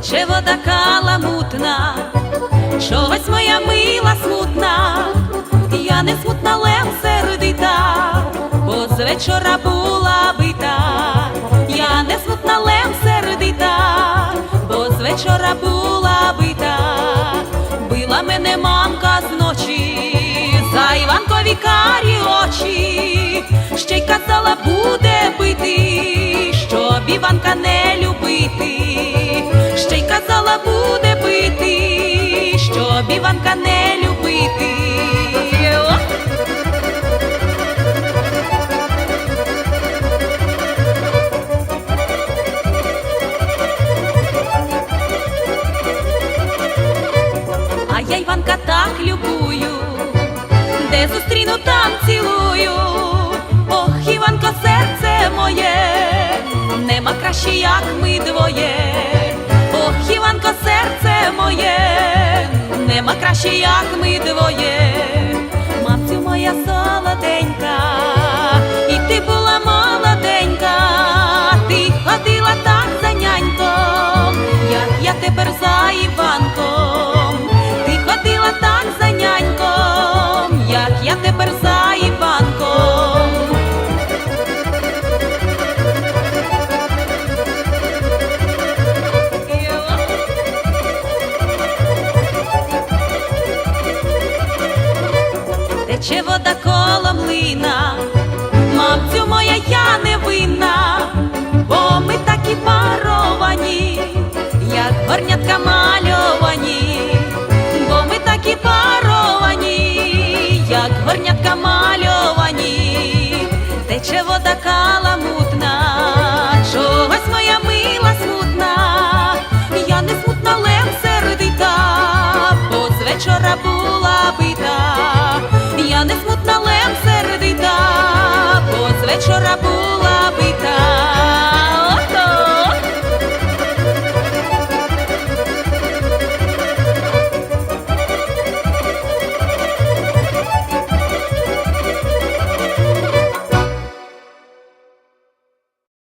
тече вода каламутна, чогось моя мила смутна, я не смутна, лев сердита, бо з вечора була бита, я не смутна, лев сердита, бо з вечора була бита, била мене мамка зночі, за Іванкові карі очі, ще й казала, буде бити, щоб Іванка не щоб не любити. А я Іванка так любую, де зустріну, там цілую. Ох, Іванко, серце моє, нема краще, як ми двоє. Ох, Іванко, серце моє, нема краще, як ми двоє. Мамцю моя солоденька, Тече вода коло млина, мамцю моя, я не винна, я не смутна, сердита, бо з вечора була.